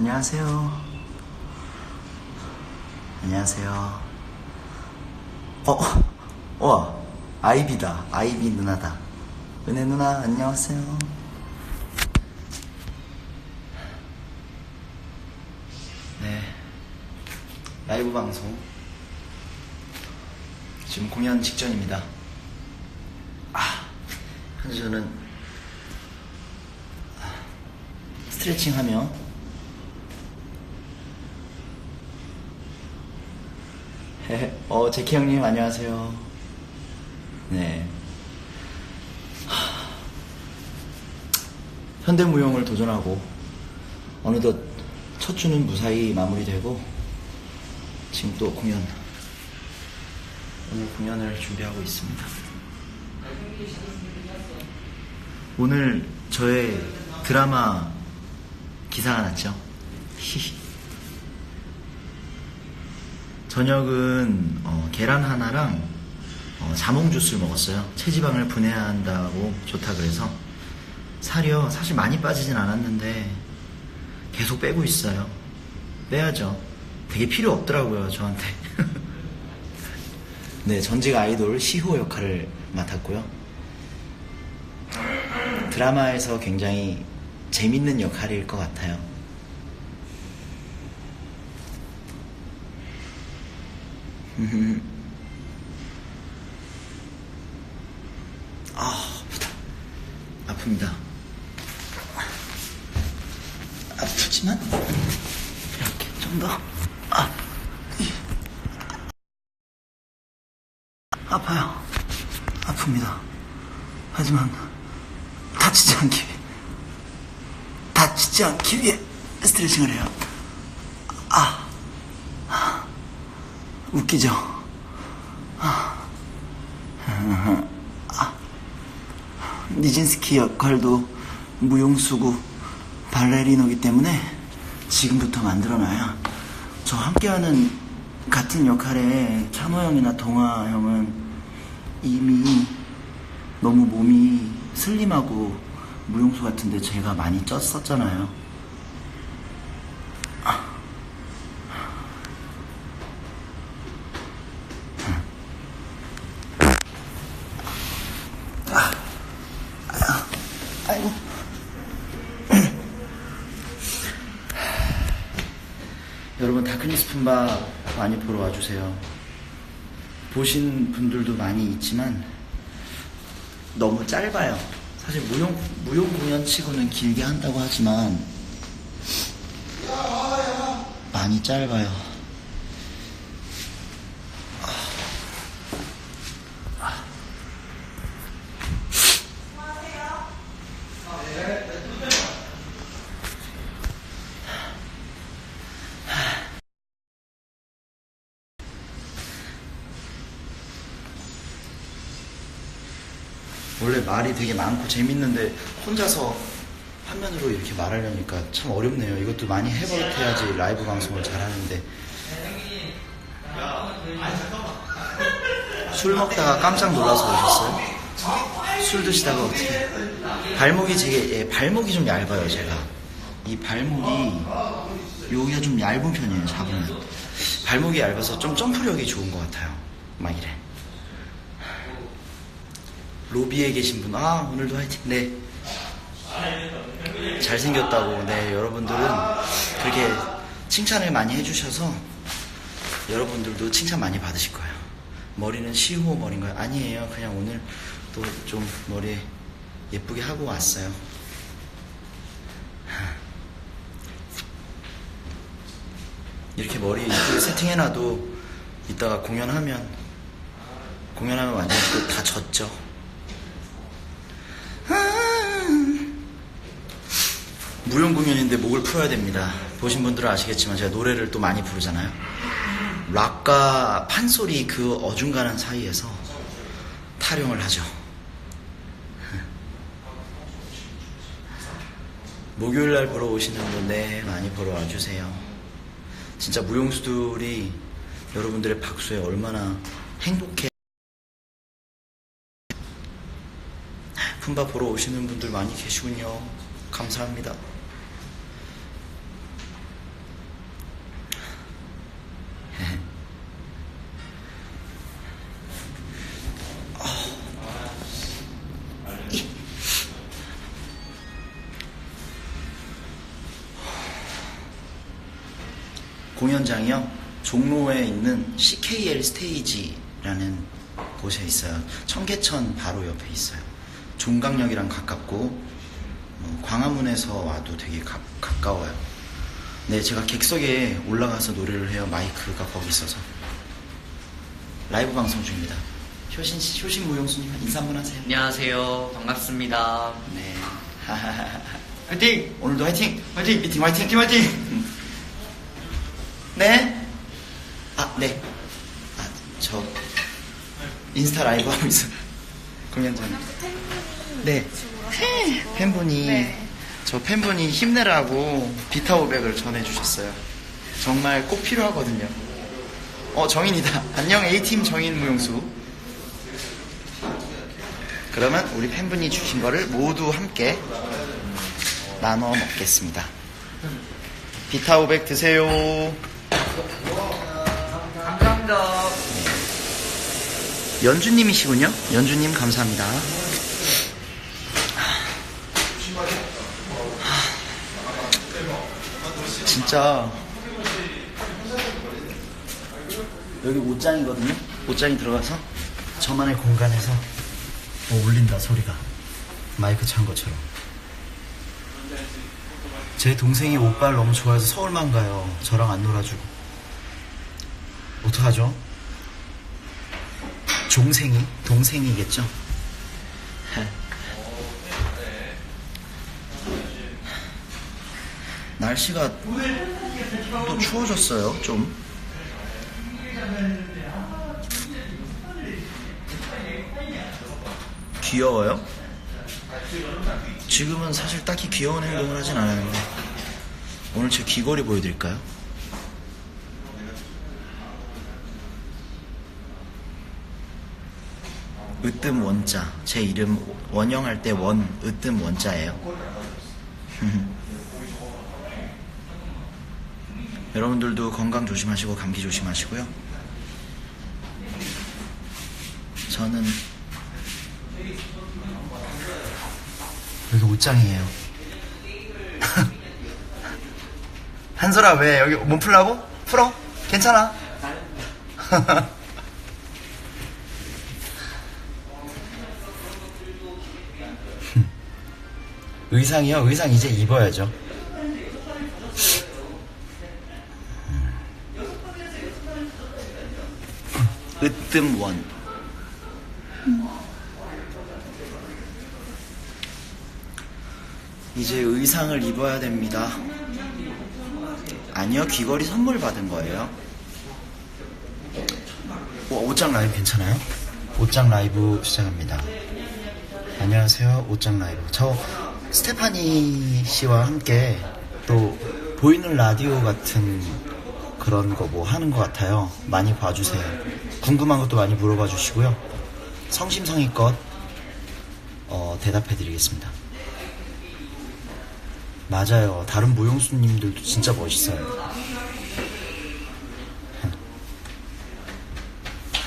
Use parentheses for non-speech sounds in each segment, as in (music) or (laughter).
안녕하세요. 안녕하세요. 어, (laughs) 와, 아이비다. 아이비 누나다. 은혜 누나, 안녕하세요. 네. 라이브 방송. 지금 공연 직전입니다. 아, 현재 저는 아, 스트레칭 하며 어, 제키 형님 안녕하세요. 네. 하, 현대무용을 도전하고 어느덧 첫 주는 무사히 마무리되고 지금 또 공연 오늘 공연을 준비하고 있습니다. 오늘 저의 드라마 기사가 났죠. 히히. (laughs) 저녁은 어, 계란 하나랑 어, 자몽 주스를 먹었어요. 체지방을 분해한다고 좋다 그래서 살이요 사실 많이 빠지진 않았는데 계속 빼고 있어요. 빼야죠. 되게 필요 없더라고요 저한테. (laughs) 네 전직 아이돌 시호 역할을 맡았고요. 드라마에서 굉장히 재밌는 역할일 것 같아요. 아, 아프다. 아픕니다. 아프지만, 이렇게 좀 더, 아, 이. 아파요. 아픕니다. 하지만, 다치지 않기 위해, 다치지 않기 위해 스트레칭을 해요. 웃기죠? 니진스키 역할도 무용수고 발레리노기 때문에 지금부터 만들어놔야 저 함께하는 같은 역할의 찬호 형이나 동아 형은 이미 너무 몸이 슬림하고 무용수 같은데 제가 많이 쪘었잖아요. 아이고. 여러분 품바 많이 보러 와주세요. 보신 분들도 많이 있지만 너무 짧아요. 사실 무용 무용 공연 치고는 길게 한다고 하지만 많이 짧아요. 원래 말이 되게 많고 재밌는데 혼자서 화면으로 이렇게 말하려니까 참 어렵네요. 이것도 많이 해버텨야지 라이브 방송을 잘하는데. 술 먹다가 깜짝 놀라서 오셨어요? 술 드시다가 어떻게? 발목이 되게 예, 발목이 좀 얇아요 제가. 이 발목이 여기가 좀 얇은 편이에요 잡으면. 발목이 얇아서 좀 점프력이 좋은 것 같아요 막 이래 로비에 계신 분, 아, 오늘도 화이팅, 네. 잘생겼다고, 네, 여러분들은 그렇게 칭찬을 많이 해주셔서 여러분들도 칭찬 많이 받으실 거예요. 머리는 시호 머리인가요? 아니에요. 그냥 오늘 또 좀 머리 예쁘게 하고 왔어요. 이렇게 머리 예쁘게 세팅해놔도 이따가 공연하면 공연하면 완전 또 다 젖죠. 무용 공연인데 목을 풀어야 됩니다. 보신 분들은 아시겠지만 제가 노래를 또 많이 부르잖아요. 락과 판소리 그 어중간한 사이에서 타령을 하죠. 목요일 날 보러 오시는 분, 네, 많이 보러 와주세요. 진짜 무용수들이 여러분들의 박수에 얼마나 행복해. 품바 보러 오시는 분들 많이 계시군요. 감사합니다. 공연장이요. 종로에 있는 CKL 스테이지라는 곳에 있어요. 청계천 바로 옆에 있어요. 종강역이랑 가깝고 어, 광화문에서 와도 되게 가, 가까워요. 네, 제가 객석에 올라가서 노래를 해요. 마이크가 거기 있어서. 라이브 방송 중입니다. 효신 씨, 효신 무용수님 인사 한번 하세요. 안녕하세요. 반갑습니다. 네. (laughs) 화이팅! 오늘도 화이팅! 화이팅! 미팅 화이팅! 화이팅! 화이팅! 네? 아, 네. 아, 저 인스타 라이브 하고 있어요. 공연 전. 네. 팬분이 네. 저 팬분이 힘내라고 비타 500을 전해주셨어요. 정말 꼭 필요하거든요. 어 정인이다. 안녕 A팀 정인 무용수. 그러면 우리 팬분이 주신 거를 모두 함께 나눠 먹겠습니다. 비타 500 드세요. 감사합니다. 연주님이시군요. 연주님 감사합니다. 진짜 여기 옷장이거든요. 옷장이 들어가서 저만의 공간에서 어, 울린다 소리가 마이크 찬 것처럼. 제 동생이 오빠를 너무 좋아해서 서울만 가요. 저랑 안 놀아주고. 어떡하죠? 종생이? 동생이겠죠? 날씨가 또 추워졌어요, 좀. 귀여워요? 지금은 사실 딱히 귀여운 행동을 하진 않았는데 오늘 제 귀걸이 보여드릴까요? 으뜸 원자. 제 이름 원영할 때 원 으뜸 원자예요. (laughs) 여러분들도 건강 조심하시고 감기 조심하시고요. 저는 여기 옷장이에요. (laughs) 한솔아 왜 여기 몸 풀라고? 풀어? 괜찮아 (laughs) 의상이요? 의상 이제 입어야죠. 으뜸원. 이제 의상을 입어야 됩니다. 아니요, 귀걸이 선물 받은 거예요. 와, 옷장 라이브 괜찮아요? 옷장 라이브 시작합니다. 안녕하세요. 옷장 라이브. 저 스테파니 씨와 함께 또 보이는 라디오 같은 그런 거 뭐 하는 것 같아요. 많이 봐주세요. 궁금한 것도 많이 물어봐 주시고요. 성심성의껏 어, 대답해 드리겠습니다. 맞아요. 다른 무용수님들도 진짜 멋있어요.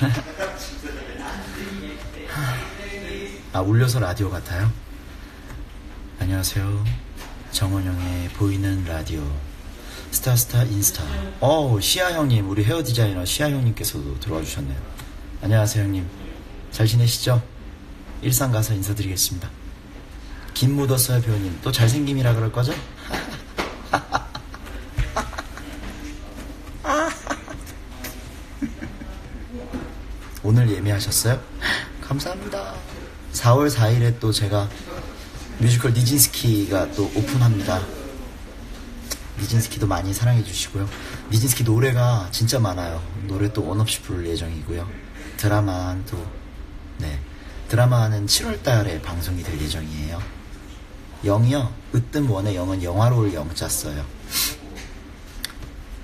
(laughs) 아, 울려서 라디오 같아요? 안녕하세요. 정원영의 보이는 라디오. 스타스타 인스타. 어우, 시아 형님, 우리 헤어 디자이너 시아 형님께서도 들어와 주셨네요. 안녕하세요, 형님. 잘 지내시죠? 일산 가서 인사드리겠습니다. 김 묻었어요, 배우님. 또 잘생김이라 그럴 거죠? (laughs) 오늘 예매하셨어요? 감사합니다. 4월 4일에 또 제가 뮤지컬 니진스키가 또 오픈합니다. 니진스키도 많이 사랑해 주시고요. 니진스키 노래가 진짜 많아요. 노래 또 원없이 부를 예정이고요. 드라마도 네 드라마는 7월 달에 방송이 될 예정이에요. 영이요. 으뜸 원의 영은 영화로울 영자 써요.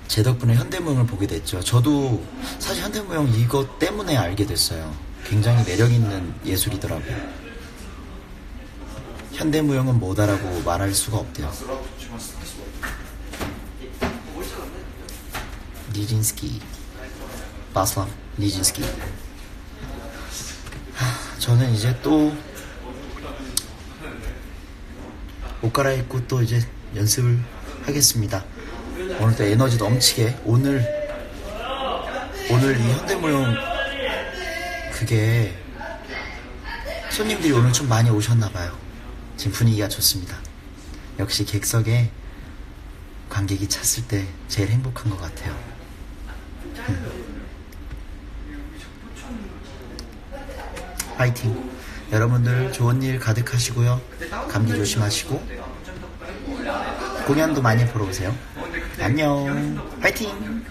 제 덕분에 현대무용을 보게 됐죠. 저도 사실 현대무용 이것 때문에 알게 됐어요. 굉장히 매력 있는 예술이더라고요. 현대무용은 뭐다라고 말할 수가 없대요. 니진스키, 바슬라 니진스키. 하, 저는 이제 또 옷 갈아입고 또 이제 연습을 하겠습니다. 오늘도 에너지 넘치게 오늘 오늘 이 현대무용 그게 손님들이 오늘 좀 많이 오셨나봐요. 지금 분위기가 좋습니다. 역시 객석에 관객이 찼을 때 제일 행복한 것 같아요. 음. 파이팅! 여러분들 좋은 일 가득하시고요. 감기 조심하시고 공연도 많이 보러 오세요. 안녕. 파이팅.